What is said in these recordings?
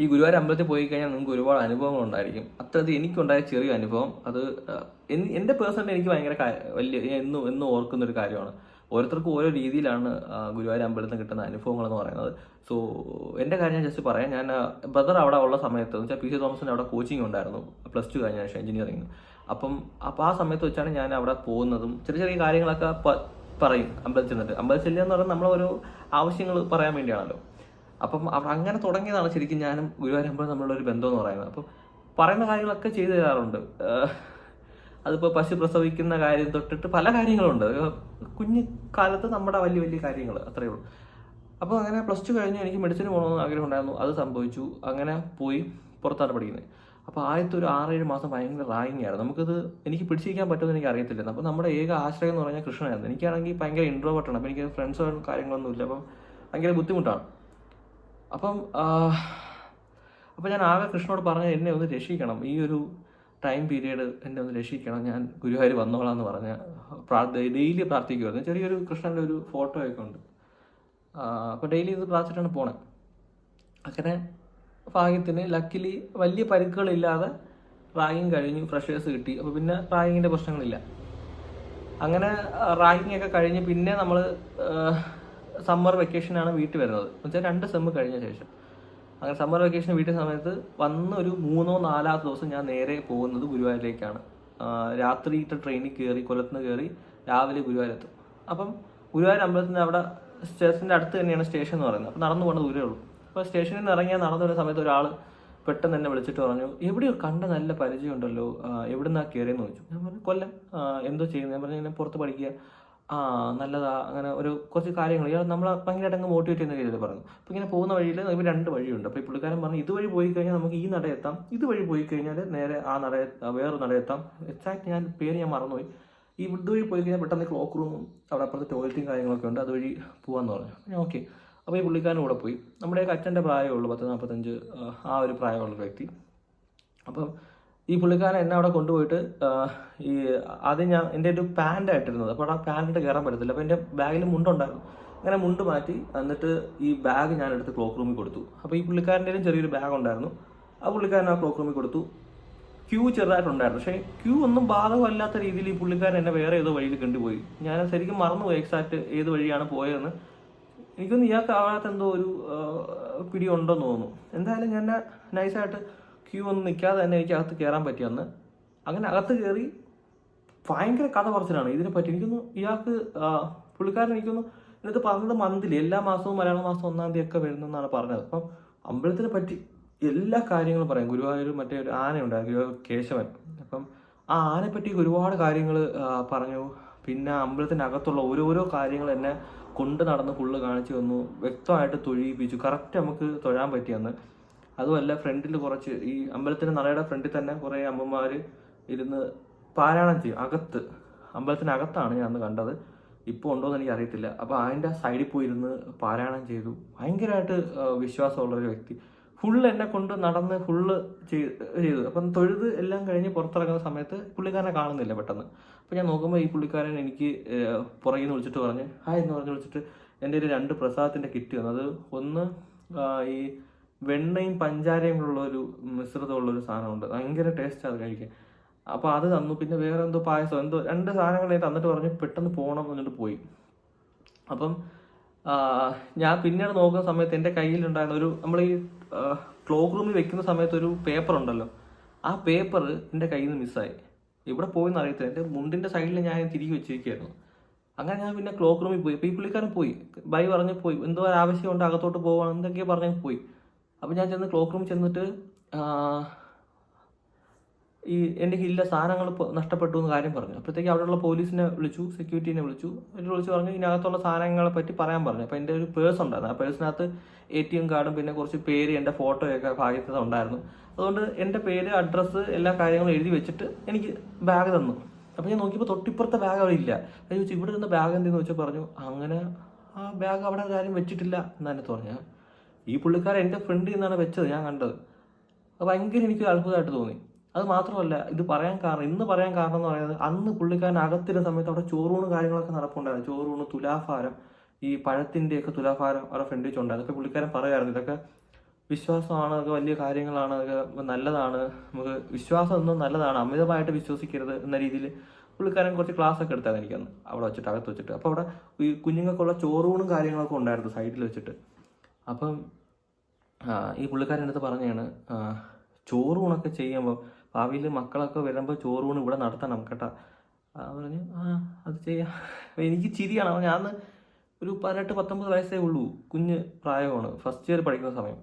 ഈ ഗുരുവായൂർ അമ്പലത്തിൽ പോയി കഴിഞ്ഞാൽ നിങ്ങൾക്ക് ഒരുപാട് അനുഭവങ്ങൾ ഉണ്ടായിരിക്കും. അത്രത് എനിക്കുണ്ടായ ചെറിയ അനുഭവം. അത് എന്റെ പേഴ്സണലി എനിക്ക് ഭയങ്കര വലിയ എന്നും എന്നും ഓർക്കുന്ന ഒരു കാര്യമാണ്. ഓരോരുത്തർക്കും ഓരോ രീതിയിലാണ് ഗുരുവായൂർ അമ്പലത്തിൽ നിന്ന് കിട്ടുന്ന അനുഭവങ്ങൾ എന്ന് പറയുന്നത്. സോ എന്റെ കാര്യം ഞാൻ ജസ്റ്റ് പറയാം. ഞാൻ ബ്രദർ അവിടെ ഉള്ള സമയത്ത് എന്ന് വെച്ചാൽ പി സി തോമസിന് അവിടെ കോച്ചിങ് ഉണ്ടായിരുന്നു. പ്ലസ് ടു കഴിഞ്ഞ ശേഷം എഞ്ചിനീയറിംഗ് അപ്പം അപ്പോൾ ആ സമയത്ത് വെച്ചാണ് ഞാൻ അവിടെ പോകുന്നതും ചെറിയ ചെറിയ കാര്യങ്ങളൊക്കെ പറയും അമ്പലത്തിൽ നിന്നിട്ട് അമ്പലത്തിൽ എന്ന് പറഞ്ഞാൽ നമ്മളൊരു ആവശ്യങ്ങൾ പറയാൻ വേണ്ടിയാണല്ലോ. അപ്പം അവിടെ അങ്ങനെ തുടങ്ങിയതാണ് ശരിക്കും ഞാനും ഗുരുവായൂരമ്പലം തമ്മിലുള്ള ഒരു ബന്ധം എന്ന് പറയുന്നത്. അപ്പം പറയുന്ന കാര്യങ്ങളൊക്കെ ചെയ്തു തരാറുണ്ട്. അതിപ്പോൾ പശു പ്രസവിക്കുന്ന കാര്യം തൊട്ടിട്ട് പല കാര്യങ്ങളുണ്ട്. കുഞ്ഞു കാലത്ത് നമ്മുടെ വലിയ വലിയ കാര്യങ്ങൾ അത്രയേ ഉള്ളൂ. അപ്പോൾ അങ്ങനെ പ്ലസ് ടു കഴിഞ്ഞ് എനിക്ക് മെഡിസിൻ പോകണമെന്ന് ആഗ്രഹം ഉണ്ടായിരുന്നു അത് സംഭവിച്ചു. അങ്ങനെ പോയി പുറത്താണ് പഠിക്കുന്നത്. അപ്പോൾ ആദ്യത്തെ ഒരു ആറേഴ് മാസം ഭയങ്കര റാഗിങ് ആയിരുന്നു. നമുക്കത് എനിക്ക് പിടിച്ചിരിക്കാൻ പറ്റുമെന്ന് എനിക്ക് അറിയത്തില്ലായിരുന്നു. അപ്പോൾ നമ്മുടെ ഏക ആശ്രയം എന്ന് പറഞ്ഞാൽ കൃഷ്ണനായിരുന്നു. എനിക്കാണെങ്കിൽ ഭയങ്കര ഇൻട്രോവേർട്ടാണ് അപ്പോൾ എനിക്ക് ഫ്രണ്ട്സോ കാര്യങ്ങളൊന്നുമില്ല അപ്പം ഭയങ്കര ബുദ്ധിമുട്ടാണ്. അപ്പം അപ്പം ഞാൻ ആകെ കൃഷ്ണനോട് പറഞ്ഞ എന്നെ ഒന്ന് രക്ഷിക്കണം. ഈ ഒരു ടൈം പീരീഡ് എന്നെ ഒന്ന് രക്ഷിക്കണം. ഞാൻ ഗുരുവായൂർ വന്നോളാം എന്ന് പറഞ്ഞ പ്രാർത്ഥ ഡെയിലി പ്രാർത്ഥിക്കുമായിരുന്നു ചെറിയൊരു കൃഷ്ണന്റെ ഒരു ഫോട്ടോ ഒക്കെ ഉണ്ട്. അപ്പോൾ ഡെയിലി ഇത് പ്രാർത്ഥിച്ചിട്ടാണ് പോണേ. അങ്ങനെ ഭാഗ്യത്തിന് ലക്കിലി വലിയ പരിക്കുകളില്ലാതെ റാഗിങ് കഴിഞ്ഞു ഫ്രഷേഴ്സ് കിട്ടി. അപ്പോൾ പിന്നെ റാഗിങ്ങിന്റെ പ്രശ്നങ്ങളില്ല. അങ്ങനെ റാഗിങ് ഒക്കെ കഴിഞ്ഞ് പിന്നെ നമ്മൾ സമ്മർ വെക്കേഷനാണ് വീട്ടിൽ വരുന്നത്. എന്ന് വെച്ചാൽ രണ്ട് സെമ്മ് കഴിഞ്ഞ ശേഷം. അങ്ങനെ സമ്മർ വെക്കേഷൻ വീട്ടിൽ സമയത്ത് വന്ന ഒരു മൂന്നോ നാലാമത്തെ ദിവസം ഞാൻ നേരെ പോകുന്നത് ഗുരുവായൂരിലേക്കാണ്. രാത്രിയിട്ട് ട്രെയിനിൽ കയറി കൊല്ലത്തുനിന്ന് കയറി രാവിലെ ഗുരുവായൂരെത്തും. അപ്പം ഗുരുവായൂർ അമ്പലത്തിന്റെ അവിടെ സ്റ്റേഷന്റെ അടുത്ത് തന്നെയാണ് സ്റ്റേഷൻ എന്ന് പറയുന്നത്. അപ്പം നടന്നു പോകുന്ന ദൂരേ ഉള്ളൂ. അപ്പോൾ സ്റ്റേഷനിൽ നിന്ന് ഇറങ്ങിയാൽ നടന്നു വരുന്ന സമയത്ത് ഒരാൾ പെട്ടെന്ന് എന്നെ വിളിച്ചിട്ട് പറഞ്ഞു എവിടെയോ കണ്ട നല്ല പരിചയമുണ്ടല്ലോ. എവിടെ നിന്നാണ് കയറിയെന്ന് ചോദിച്ചു. ഞാൻ പറഞ്ഞു കൊല്ലം. എന്തോ ചെയ്യുന്നത് ഞാൻ പറഞ്ഞു ഞാൻ പുറത്ത് പഠിക്കുക. ആ നല്ലതാ അങ്ങനെ ഒരു കുറച്ച് കാര്യങ്ങൾ. ഇയാൾ നമ്മളെ ഭയങ്കരമായിട്ട് അങ്ങ് മോട്ടിവേറ്റ് ചെയ്യുന്ന രീതിയിൽ പറഞ്ഞു. അപ്പോൾ ഇങ്ങനെ പോകുന്ന വഴിയിൽ ഇപ്പോൾ രണ്ട് വഴിയുണ്ട്. അപ്പോൾ ഈ പുള്ളിക്കാരൻ പറഞ്ഞു ഇതുവഴി പോയി കഴിഞ്ഞാൽ നമുക്ക് ഈ നട എത്താം. ഇതുവഴി പോയി കഴിഞ്ഞാൽ നേരെ ആ നട വേറൊരു വേറെ നട എത്താം. എക്സാക്ട് ഞാൻ പേര് ഞാൻ മറന്നുപോയി. ഈ ഇതുവഴി പോയി കഴിഞ്ഞാൽ പെട്ടെന്ന് ക്ലോക്ക് റൂമും അവിടെ അപ്പുറത്ത് ടോയ്ലറ്റും കാര്യങ്ങളൊക്കെ ഉണ്ട്. അതുവഴി പോകാമെന്ന് പറഞ്ഞു. ഞാൻ ഓക്കെ അപ്പോൾ ഈ പുള്ളിക്കാരൻ കൂടെ പോയി. നമ്മുടെ അച്ഛന്റെ പ്രായമുള്ളൂ പത്ത് നാൽപ്പത്തഞ്ച് ആ ഒരു പ്രായമുള്ള വ്യക്തി. അപ്പം ഈ പുള്ളിക്കാരൻ എന്നെ അവിടെ കൊണ്ടുപോയിട്ട് ഈ ആദ്യം ഞാൻ എന്റെ ഒരു പാന്റ് ആയിട്ടിരുന്നത്. അപ്പോൾ ആ പാന്റിട്ട് കയറാൻ പറ്റത്തില്ല. അപ്പോൾ എന്റെ ബാഗിൽ മുണ്ടുണ്ടായിരുന്നു. അങ്ങനെ മുണ്ട് മാറ്റി എന്നിട്ട് ഈ ബാഗ് ഞാൻ എടുത്ത് ക്ലോക്ക് റൂമിൽ കൊടുത്തു. അപ്പോൾ ഈ പുള്ളിക്കാരന്റെയും ചെറിയൊരു ബാഗ് ഉണ്ടായിരുന്നു. ആ പുള്ളിക്കാരൻ ആ ക്ലോക്ക് റൂമിൽ കൊടുത്തു. ക്യൂ ചെറുതായിട്ടുണ്ടായിരുന്നു. പക്ഷേ ക്യൂ ഒന്നും ബാധകമല്ലാത്ത രീതിയിൽ ഈ പുള്ളിക്കാരൻ എന്നെ വേറെ ഏതോ വഴിയിൽ കണ്ടുപോയി. ഞാൻ ശരിക്കും മറന്നുപോയി എക്സാക്ട് ഏത് വഴിയാണ് പോയതെന്ന്. എനിക്കൊന്നും ഇയാൾക്ക് ആവാത്ത എന്തോ ഒരു പിടി ഉണ്ടെന്ന് തോന്നുന്നു. എന്തായാലും ഞാൻ നൈസായിട്ട് ക്യൂ ഒന്നും നിൽക്കാതെ തന്നെ എനിക്ക് അകത്ത് കയറാൻ പറ്റിയെന്ന് അങ്ങനെ അകത്ത് കയറി ഭയങ്കര കഥ പറച്ചിലാണ്. ഇതിനെ പറ്റി എനിക്കൊന്ന് ഇയാൾക്ക് പുള്ളിക്കാരൻ എനിക്കൊന്ന് ഇതിനകത്ത് പറഞ്ഞത് മന്തിലി എല്ലാ മാസവും മലയാള മാസം ഒന്നാം തീയതി ഒക്കെ വരുന്നെന്നാണ് പറഞ്ഞത്. അപ്പം അമ്പലത്തിനെ പറ്റി എല്ലാ കാര്യങ്ങളും പറയും. ഗുരുവായൂർ മറ്റേ ഒരു ആനയുണ്ട് ഉണ്ടായിരുന്നു ഗുരുവായൂർ കേശവൻ. അപ്പം ആ ആനയെപ്പറ്റി പറ്റി ഒരുപാട് കാര്യങ്ങൾ പറഞ്ഞു. പിന്നെ അമ്പലത്തിനകത്തുള്ള ഓരോരോ കാര്യങ്ങൾ എന്നെ കൊണ്ട് നടന്ന് ഫുള്ള് കാണിച്ചു തന്നു. വ്യക്തമായിട്ട് തൊഴിയിപ്പിച്ചു. കറക്റ്റ് നമുക്ക് തൊഴാൻ പറ്റിയെന്ന് അതുമല്ല ഫ്രണ്ടിൽ കുറച്ച് ഈ അമ്പലത്തിന്റെ നടയുടെ ഫ്രണ്ടിൽ തന്നെ കുറേ അമ്മമാർ ഇരുന്ന് പാരായണം ചെയ്യും. അകത്ത് അമ്പലത്തിനകത്താണ് ഞാൻ അന്ന് കണ്ടത്. ഇപ്പോൾ ഉണ്ടോ എന്ന് എനിക്ക് അറിയത്തില്ല അപ്പോൾ അതിന്റെ സൈഡിൽ പോയി ഇരുന്ന് പാരായണം ചെയ്തു. ഭയങ്കരമായിട്ട് വിശ്വാസമുള്ള ഒരു വ്യക്തി. ഫുള്ള് എന്നെ കൊണ്ട് നടന്ന് ഫുള്ള് ചെയ്തു. അപ്പം തൊഴുത് എല്ലാം കഴിഞ്ഞ് പുറത്തിറങ്ങുന്ന സമയത്ത് പുള്ളിക്കാരനെ കാണുന്നില്ല പെട്ടെന്ന്. അപ്പോൾ ഞാൻ നോക്കുമ്പോൾ ഈ പുള്ളിക്കാരൻ എനിക്ക് പുറകിൽ നിന്ന് വിളിച്ചിട്ട് പറഞ്ഞ് ഹായ് എന്ന് പറഞ്ഞ് വിളിച്ചിട്ട് എന്റെ ഒരു രണ്ട് പ്രസാദത്തിന്റെ കിറ്റ് വന്നത് അത് ഒന്ന് ഈ വെണ്ണയും പഞ്ചാരയും ഉള്ള ഒരു മിശ്രിതമുള്ള ഒരു സാധനമുണ്ട്. ഭയങ്കര ടേസ്റ്റ് അത് കഴിക്കാൻ. അപ്പോൾ അത് തന്നു. പിന്നെ വേറെ എന്തോ പായസം. എന്തോ രണ്ട് സാധനങ്ങളെ തന്നിട്ട് പറഞ്ഞു പെട്ടെന്ന് പോകണം എന്ന് പറഞ്ഞിട്ട് പോയി. അപ്പം ഞാൻ പിന്നീട് നോക്കുന്ന സമയത്ത് എന്റെ കയ്യിലുണ്ടായിരുന്ന ഒരു നമ്മൾ ഈ ക്ലോക്ക് റൂമിൽ വെക്കുന്ന സമയത്ത് ഒരു പേപ്പർ ഉണ്ടല്ലോ. ആ പേപ്പർ എന്റെ കയ്യിൽ നിന്ന് മിസ്സായി ഇവിടെ പോയെന്ന് അറിയത്തില്ല. എന്റെ മുണ്ടിന്റെ സൈഡിൽ ഞാൻ തിരികെ വെച്ചിരിക്കുകയായിരുന്നു. അങ്ങനെ ഞാൻ പിന്നെ ക്ലോക്ക് റൂമിൽ പോയി. അപ്പോൾ ഈ പുള്ളിക്കാരൻ പോയി. ബൈ പറഞ്ഞ് പോയി. എന്തോ ആവശ്യമുണ്ട് അകത്തോട്ട് പോകണം എന്തൊക്കെയോ പറഞ്ഞ് പോയി. അപ്പോൾ ഞാൻ ചെന്ന് ക്ലോക്ക് റൂം ചെന്നിട്ട് ഈ എന്റെ കീഴിലെ സാധനങ്ങൾ നഷ്ടപ്പെട്ടു എന്ന് കാര്യം പറഞ്ഞു. അപ്പോഴത്തേക്ക് അവിടെയുള്ള പോലീസിനെ വിളിച്ചു സെക്യൂരിറ്റീനെ വിളിച്ചു. എന്നിട്ട് വിളിച്ച് പറഞ്ഞു ഇതിനകത്തുള്ള സാധനങ്ങളെ പറ്റി പറയാൻ പറഞ്ഞു. അപ്പോൾ എന്റെ ഒരു പേഴ്സ് ഉണ്ടായിരുന്നു. ആ പേഴ്സിനകത്ത് എ ടി എം കാർഡും പിന്നെ കുറച്ച് പേര് എന്റെ ഫോട്ടോയൊക്കെ ഭാഗ്യത്തിൽ ഉണ്ടായിരുന്നു. അതുകൊണ്ട് എന്റെ പേര് അഡ്രസ്സ് എല്ലാ കാര്യങ്ങളും എഴുതി വെച്ചിട്ട് എനിക്ക് ബാഗ് തന്നു. അപ്പോൾ ഞാൻ നോക്കിയപ്പോൾ തൊട്ടിപ്പുറത്തെ ബാഗ് അവിടെ ഇല്ല. അപ്പോൾ ചോദിച്ചു ഇവിടെ ഇരുന്ന ബാഗ് എന്തെന്ന്? വെച്ചാൽ പറഞ്ഞു അങ്ങനെ ആ ബാഗ് അവിടെ കാര്യം വെച്ചിട്ടില്ല എന്നാണ് പറഞ്ഞു ഈ പുള്ളിക്കാരൻ എന്റെ ഫ്രണ്ടിൽ നിന്നാണ് വെച്ചത് ഞാൻ കണ്ടത്. അത് ഭയങ്കര എനിക്ക് അത്ഭുതമായിട്ട് തോന്നി. അത് മാത്രമല്ല ഇത് പറയാൻ കാരണം ഇന്ന് പറയാൻ കാരണം എന്ന് പറയുന്നത് അന്ന് പുള്ളിക്കാരൻ അകത്തിരുന്ന സമയത്ത് അവിടെ ചോറൂണ് കാര്യങ്ങളൊക്കെ നടപ്പുണ്ടായിരുന്നു. ചോറൂണ് തുലാഭാരം ഈ പഴത്തിന്റെയൊക്കെ തുലാഭാരം അവിടെ ഫ്രണ്ടിൽ വെച്ചുണ്ടായിരുന്നു അതൊക്കെ പുള്ളിക്കാരൻ പറയുമായിരുന്നു. ഇതൊക്കെ വിശ്വാസമാണ് അതൊക്കെ വലിയ കാര്യങ്ങളാണ് അതൊക്കെ നല്ലതാണ്. നമുക്ക് വിശ്വാസം ഒന്നും നല്ലതാണ് അമിതമായിട്ട് വിശ്വസിക്കരുത് എന്ന രീതിയിൽ പുള്ളിക്കാരൻ കുറച്ച് ക്ലാസ് ഒക്കെ എടുത്തായിരുന്നു എനിക്കന്ന്. അവിടെ വെച്ചിട്ട് അകത്ത് വെച്ചിട്ട്. അപ്പോൾ അവിടെ ഈ കുഞ്ഞുങ്ങൾക്കുള്ള ചോറൂണും കാര്യങ്ങളൊക്കെ ഉണ്ടായിരുന്നു സൈഡിൽ വെച്ചിട്ട്. അപ്പം ഈ പുള്ളിക്കാരൻ അടുത്ത് പറഞ്ഞാണ് ചോറൂണൊക്കെ ചെയ്യുമ്പോൾ ഭാവിയിൽ മക്കളൊക്കെ വരുമ്പോൾ ചോറൂണ് ഇവിടെ നടത്തണം കേട്ടാ. പറഞ്ഞു ആ അത് ചെയ്യാം. എനിക്ക് ചിരിയാണ്. അപ്പം ഞാൻ ഒരു പതിനെട്ട് പത്തൊമ്പത് വയസ്സേ ഉള്ളൂ. കുഞ്ഞ് പ്രായമാണ്. ഫസ്റ്റ് ഇയർ പഠിക്കുന്ന സമയം.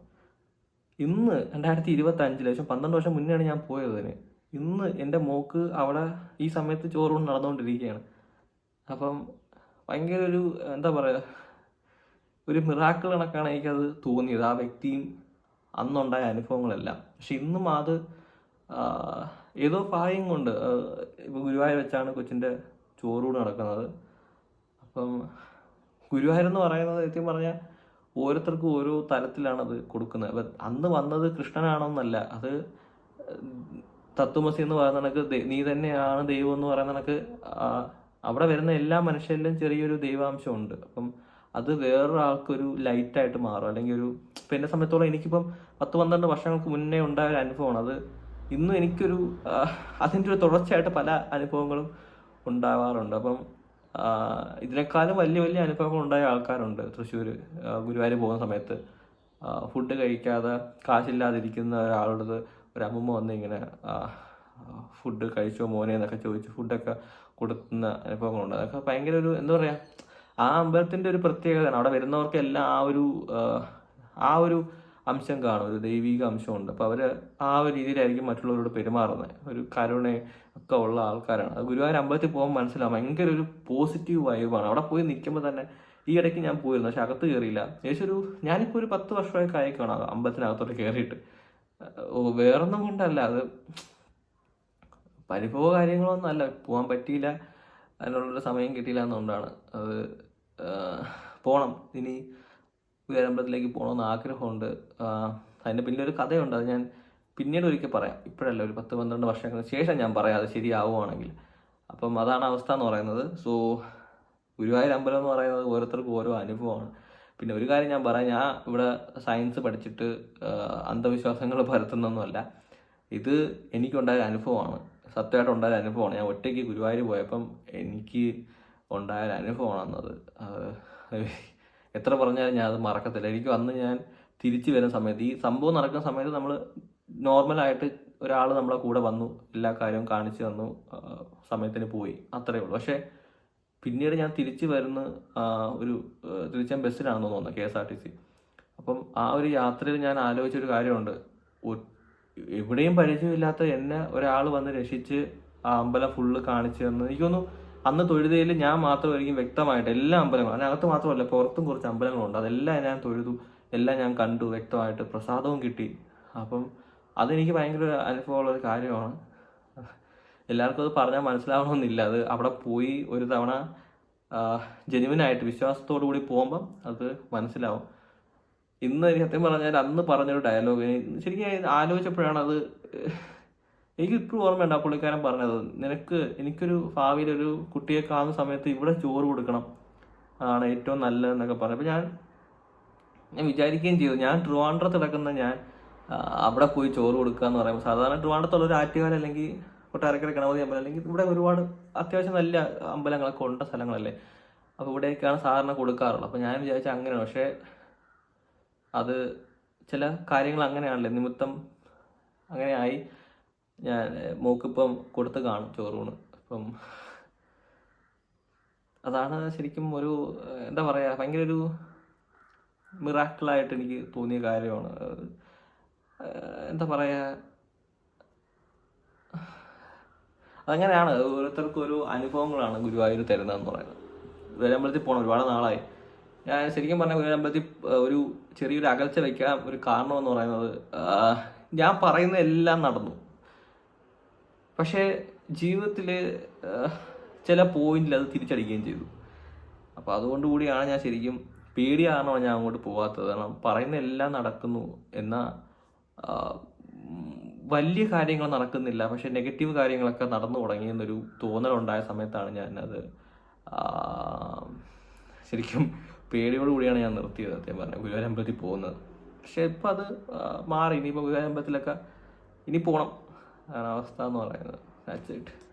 ഇന്ന് രണ്ടായിരത്തി ഇരുപത്തി അഞ്ചിൽ ഏകദേശം പന്ത്രണ്ട് വർഷം മുന്നെയാണ് ഞാൻ പോയത് അതിന് ഇന്ന് എന്റെ മോക്ക് അവിടെ ഈ സമയത്ത് ചോറൂണ് നടന്നുകൊണ്ടിരിക്കുകയാണ് അപ്പം ഭയങ്കര ഒരു എന്താ പറയുക ഒരു മിറാക്കിൾ കണക്കാണ് എനിക്കത് തോന്നിയത്. ആ വ്യക്തിയും അന്നുണ്ടായ അനുഭവങ്ങളെല്ലാം. പക്ഷെ ഇന്നും അത് ഏതോ ഭാഗ്യം കൊണ്ട് ഇപ്പോൾ ഗുരുവായൂർ വെച്ചാണ് കൊച്ചിന്റെ ചോറൂട് നടക്കുന്നത്. അപ്പം ഗുരുവായൂർ എന്ന് പറയുന്നത് സത്യം പറഞ്ഞാൽ ഓരോരുത്തർക്കും ഓരോ തലത്തിലാണത് കൊടുക്കുന്നത്. അപ്പം അന്ന് വന്നത് കൃഷ്ണനാണെന്നല്ല. അത് തത്വമസി എന്ന് പറയുന്ന കണക്ക് നീ തന്നെയാണ് ദൈവം എന്ന് പറയുന്ന കണക്ക് അവിടെ വരുന്ന എല്ലാ മനുഷ്യരിലും ചെറിയൊരു ദൈവാംശമുണ്ട്. അപ്പം അത് വേറൊരാൾക്കൊരു ലൈറ്റായിട്ട് മാറും. അല്ലെങ്കിൽ ഒരു ഇപ്പം എന്നെ സംബന്ധിച്ചോളം എനിക്കിപ്പം പത്ത് പന്ത്രണ്ട് വർഷങ്ങൾക്ക് മുന്നേ ഉണ്ടായ ഒരു അനുഭവമാണ്. അത് ഇന്നും എനിക്കൊരു അതിന്റെ ഒരു തുടർച്ചയായിട്ട് പല അനുഭവങ്ങളും ഉണ്ടാവാറുണ്ട്. അപ്പം ഇതിനേക്കാളും വലിയ വലിയ അനുഭവങ്ങൾ ഉണ്ടായ ആൾക്കാരുണ്ട് തൃശ്ശൂർ ഗുരുവായൂർ പോകുന്ന സമയത്ത്. ഫുഡ് കഴിക്കാതെ കാശില്ലാതിരിക്കുന്ന ഒരാളോട് ഒരു അമ്മമ്മ വന്ന് ഇങ്ങനെ ഫുഡ് കഴിച്ചോ മോനെ എന്നൊക്കെ ചോദിച്ച് ഫുഡൊക്കെ കൊടുക്കുന്ന അനുഭവങ്ങളുണ്ട്. അതൊക്കെ ഭയങ്കര ഒരു എന്താ പറയുക ആ അമ്പലത്തിന്റെ ഒരു പ്രത്യേകതയാണ്. അവിടെ വരുന്നവർക്കെല്ലാം ആ ഒരു ആ, ഒരു അംശം കാണും ഒരു ദൈവിക അംശമുണ്ട്. അപ്പോൾ അവർ ആ ഒരു രീതിയിലായിരിക്കും മറ്റുള്ളവരോട് പെരുമാറുന്നത് ഒരു കരുണ ഒക്കെ ഉള്ള ആൾക്കാരാണ്. അത് ഗുരുവായൂർ അമ്പലത്തിൽ പോകുമ്പോൾ മനസ്സിലാവും ഭയങ്കര ഒരു പോസിറ്റീവ് വൈബാണ് അവിടെ പോയി നിൽക്കുമ്പോൾ തന്നെ ഈ ഇടയ്ക്ക് ഞാൻ പോയിരുന്നു പക്ഷെ അകത്ത് കയറിയില്ല ഏകദേശം ഒരു ഞാനിപ്പോൾ ഒരു പത്ത് വർഷമൊക്കെ കാണാം അമ്പലത്തിനകത്തോട്ട് കയറിയിട്ട് വേറൊന്നും കൊണ്ടല്ല. അത് പരിഭവ കാര്യങ്ങളൊന്നും അല്ല. പോകാൻ പറ്റിയില്ല. അതിനുള്ളൊരു സമയം കിട്ടിയില്ല എന്നുകൊണ്ടാണ് അത് പോകണം ഇനി വീരമ്പലത്തിലേക്ക് പോകണമെന്ന് ആഗ്രഹമുണ്ട്. അതിന്റെ ഒരു കഥയുണ്ട്. അത് ഞാൻ പിന്നീട് ഒരിക്കൽ പറയാം. ഇപ്പോഴല്ല ഒരു പത്ത് പന്ത്രണ്ട് വർഷങ്ങൾക്ക് ശേഷം ഞാൻ പറയാം. അത് ശരിയാവുകയാണെങ്കിൽ അപ്പം അതാണ് അവസ്ഥ എന്ന് പറയുന്നത്. സോ ഗുരുവായൂർ അമ്പലം എന്ന് പറയുന്നത് ഓരോരുത്തർക്കും ഓരോ അനുഭവമാണ്. പിന്നെ ഒരു കാര്യം ഞാൻ പറയാം. ഞാൻ ഇവിടെ സയൻസ് പഠിച്ചിട്ട് അന്ധവിശ്വാസങ്ങൾ പരത്തുന്നൊന്നുമല്ല. ഇത് എനിക്കുണ്ടായ അനുഭവമാണ്. സത്യമായിട്ട് ഉണ്ടായ അനുഭവമാണ്. ഞാൻ ഒറ്റയ്ക്ക് ഗുരുവായൂർ പോയപ്പം എനിക്ക് ഉണ്ടായ ഒരു അനുഭവമാണ് അന്നത്. അത് എത്ര പറഞ്ഞാലും ഞാൻ അത് മറക്കത്തില്ല. എനിക്ക് അന്ന് ഞാൻ തിരിച്ചു വരുന്ന സമയത്ത് ഈ സംഭവം നടക്കുന്ന സമയത്ത് നമ്മൾ നോർമലായിട്ട് ഒരാൾ നമ്മളെ കൂടെ വന്നു എല്ലാ കാര്യവും കാണിച്ചു തന്നു സമയത്തിന് പോയി. അത്രയേ ഉള്ളൂ. പക്ഷേ പിന്നീട് ഞാൻ തിരിച്ചു വരുന്ന ഒരു തിരിച്ച് ഞാൻ ബസ്സിലാണെന്ന് തോന്നുന്നത് K S R T C. അപ്പം ആ ഒരു യാത്രയിൽ ഞാൻ ആലോചിച്ചൊരു കാര്യമുണ്ട്. എവിടെയും പരിചയമില്ലാത്ത എന്നെ ഒരാൾ വന്ന് രക്ഷിച്ച് ആ അമ്പലം ഫുള്ള് കാണിച്ചു തന്നു. എനിക്ക് തോന്നുന്നു അന്ന് തൊഴുതയിൽ ഞാൻ മാത്രമായിരിക്കും വ്യക്തമായിട്ട് എല്ലാ അമ്പലങ്ങളും അതിനകത്ത് മാത്രമല്ല പുറത്തും കുറച്ച് അമ്പലങ്ങളുണ്ട്. അതെല്ലാം ഞാൻ തൊഴുതു എല്ലാം ഞാൻ കണ്ടു വ്യക്തമായിട്ട് പ്രസാദവും കിട്ടി. അപ്പം അതെനിക്ക് ഭയങ്കര അനുഭവമുള്ള ഒരു കാര്യമാണ്. എല്ലാവർക്കും അത് പറഞ്ഞാൽ മനസ്സിലാവണമെന്നില്ല. അത് അവിടെ പോയി ഒരു തവണ ജെനുവിനായിട്ട് വിശ്വാസത്തോടു കൂടി പോകുമ്പം അത് മനസ്സിലാവും. ഇന്ന് സത്യം പറഞ്ഞാൽ അന്ന് പറഞ്ഞൊരു ഡയലോഗ് ശരിക്കും ആലോചിച്ചപ്പോഴാണ് അത് എനിക്ക് ഇപ്പോഴും ഓർമ്മയുണ്ട് ആ പുള്ളിക്കാരൻ പറഞ്ഞത് നിനക്ക് എനിക്കൊരു ഭാവിയിൽ ഒരു കുട്ടിയെ കാണുന്ന സമയത്ത് ഇവിടെ ചോറ് കൊടുക്കണം. ആണ് ഏറ്റവും നല്ലതെന്നൊക്കെ പറഞ്ഞു. അപ്പോൾ ഞാൻ ഞാൻ വിചാരിക്കുകയും ചെയ്തു. ഞാൻ ട്രിവാൻഡ്രത്ത് കിടക്കുന്ന ഞാൻ അവിടെ പോയി ചോറ് കൊടുക്കുക എന്ന് പറയുമ്പോൾ സാധാരണ ട്രിവാൻഡ്രത്തുള്ള ഒരു ആറ്റുകാല അല്ലെങ്കിൽ കൊട്ടാരക്കര ഗണപതി അമ്പലം അല്ലെങ്കിൽ ഇവിടെ ഒരുപാട് അത്യാവശ്യം നല്ല അമ്പലങ്ങളൊക്കെ ഉണ്ട സ്ഥലങ്ങളല്ലേ. അപ്പോൾ ഇവിടെയൊക്കെയാണ് സാധാരണ കൊടുക്കാറുള്ളത്. അപ്പോൾ ഞാൻ വിചാരിച്ച അങ്ങനെയാണ്. പക്ഷേ അത് ചില കാര്യങ്ങൾ അങ്ങനെയാണല്ലേ? നിമിത്തം അങ്ങനെയായി ഞാൻ മൂക്കിപ്പം കൊടുത്ത് കാണും ചോറൂണ്. അപ്പം അതാണ് ശരിക്കും ഒരു എന്താ പറയുക ഭയങ്കര ഒരു മിറാക്കിളായിട്ട് എനിക്ക് തോന്നിയ കാര്യമാണ്. എന്താ പറയുക അതങ്ങനെയാണ്. അത് ഓരോരുത്തർക്കും ഒരു അനുഭവങ്ങളാണ് ഗുരുവായൂർ തരുന്നതെന്ന് പറയുന്നത്. വരുമ്പോഴത്തേക്ക് പോകണം ഒരുപാട് നാളായി. ഞാൻ ശരിക്കും പറഞ്ഞ ഗുരുവായൂരമ്പലത്തിൽ ഏഹ്, ഒരു ചെറിയൊരു അകൽച്ച വയ്ക്കാൻ ഒരു കാരണം എന്ന് പറയുന്നത് ഞാൻ പറയുന്ന എല്ലാം നടന്നു. പക്ഷേ ജീവിതത്തിൽ ചില പോയിന്റിൽ അത് തിരിച്ചടിക്കുകയും ചെയ്തു. അപ്പോൾ അതുകൊണ്ട് കൂടിയാണ് ഞാൻ ശരിക്കും പേടി കാരണമാണ് ഞാൻ അങ്ങോട്ട് പോകാത്തത് കാരണം പറയുന്ന എല്ലാം നടക്കുന്നു എന്ന വലിയ കാര്യങ്ങൾ നടക്കുന്നില്ല. പക്ഷെ നെഗറ്റീവ് കാര്യങ്ങളൊക്കെ നടന്നു തുടങ്ങി എന്നൊരു തോന്നലുണ്ടായ സമയത്താണ് ഞാൻ അത് ശരിക്കും പേടിയോട് കൂടിയാണ് ഞാൻ നിർത്തിയത് അദ്ദേഹം പറഞ്ഞ. ഗുരുവായൂരമ്പലത്തിൽ പോകുന്നത്. പക്ഷെ ഇപ്പം അത് മാറി. ഇനിയിപ്പോൾ ഗുരുവായൂരമ്പലത്തിലൊക്കെ ഇനി പോകണം അതാണ് അവസ്ഥ എന്ന് പറയുന്നത്. That's it